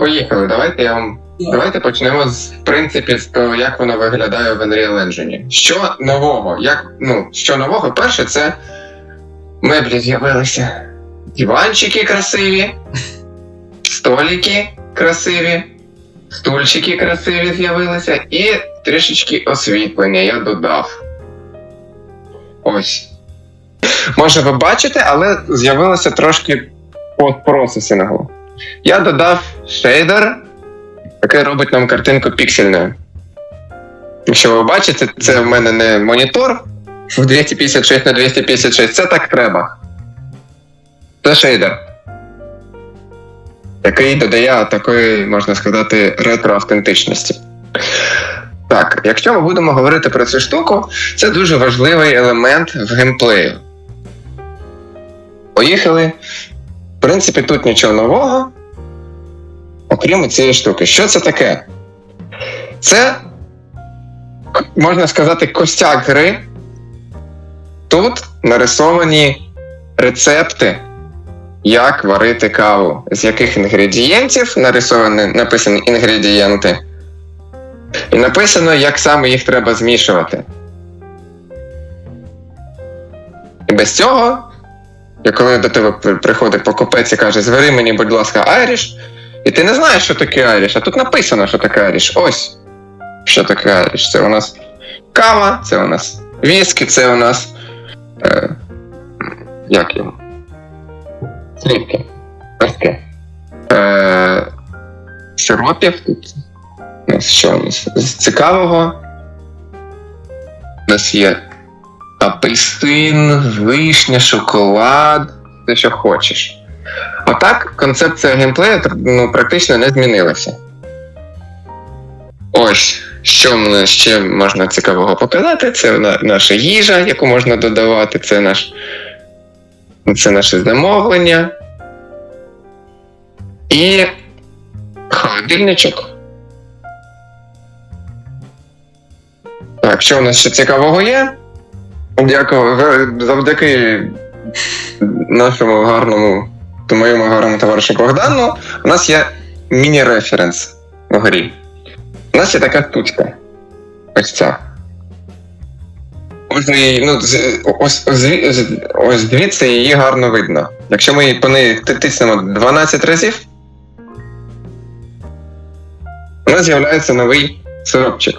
поїхали. Давайте я вам. Давайте почнемо з в принципі з того, як воно виглядає в Unreal Engine. Що нового? Як, ну, що нового? Перше, це меблі з'явилися. Диванчики красиві, столики красиві, стульчики красиві з'явилися, і трішечки освітлення я додав. Ось. Може, ви бачите, але з'явилося трошки постпроцесінгу. Я додав шейдер, який робить нам картинку піксельною. Якщо ви бачите, це в мене не монітор в 256 на 256, це так треба. Це шейдер. Який додає такої, можна сказати, ретро-автентичності. Так, якщо ми будемо говорити про цю штуку, це дуже важливий елемент в геймплею. Поїхали. В принципі, тут нічого нового, окрім цієї штуки. Що це таке? Це, можна сказати, костяк гри. Тут нарисовані рецепти, як варити каву, з яких інгредієнтів нарисовані, написані інгредієнти. І написано, як саме їх треба змішувати. І без цього, коли до тебе при- приходить покупець і каже, звари мені, будь ласка, айріш, і ти не знаєш, що таке айріш, а тут написано, що таке айріш. Ось. Що таке айріш. Це у нас кава, це у нас віскі, це у нас. Е, як його? Слівки. Ось. Е, сиропів тут. У нас що у нас? З цікавого. У нас є апельсин, вишня, шоколад, все, що хочеш. Так, концепція геймплею ну, практично не змінилася. Ось, що ще можна цікавого показати, це наша їжа, яку можна додавати, це наш. Це наше замовлення. І холодильничок. Так, що у нас ще цікавого є? Дякую. Завдяки нашому гарному, та моєму гарному товаришу Богдану, у нас є міні-референс в грі. У нас є така штучка. Ось ця. Можна ну, ось, ось, ось, ось звідси її гарно видно. Якщо ми по неї тиснемо 12 разів, у нас з'являється новий сиропчик.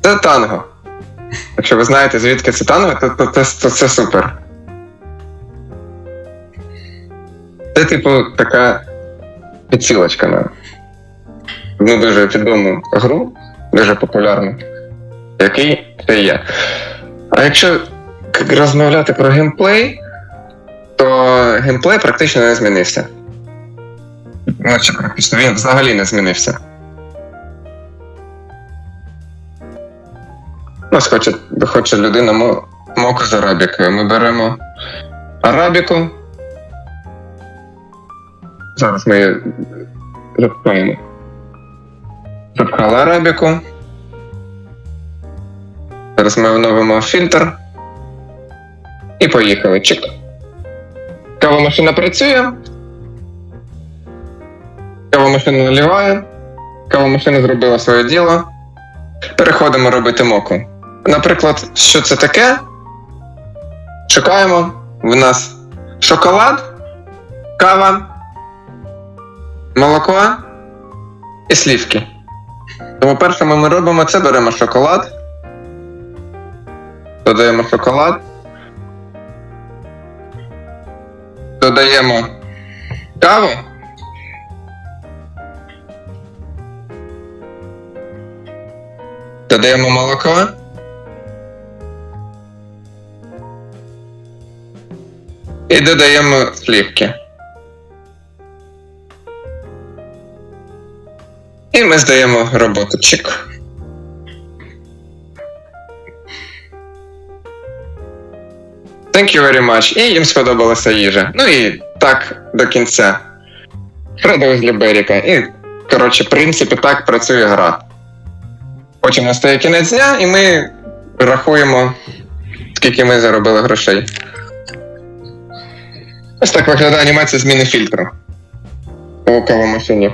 Це танго. Якщо ви знаєте, звідки це танго, то, то, то, то це супер. Це, типу, така підсілочка на одну дуже відому гру, дуже популярну, який це є. А якщо розмовляти про геймплей, то геймплей практично не змінився. Ну, практично він взагалі не змінився. У нас хоче, хоче людина мо- моку з арабікою. Ми беремо арабіку. Зараз ми запхаємо. Запхали арабіку. Зараз ми оновимо фільтр. І поїхали. Чик. Кавомашина працює. Кавомашина наливає. Кавомашина зробила своє діло. Переходимо робити моку. Наприклад, що це таке? Шукаємо. В нас шоколад, кава, молоко і слівки. Тому перше ми робимо це, беремо шоколад. Додаємо шоколад. Додаємо каву. Додаємо молоко. І додаємо слівки. І ми здаємо роботу. Чик. Thank you very much. І їм сподобалася їжа. Ну і так до кінця. З Беріка. І, коротше, в принципі, так працює гра. Потім настає кінець дня, і ми рахуємо, скільки ми заробили грошей. Ось так виглядає анімація зміни фільтру у кавомашині.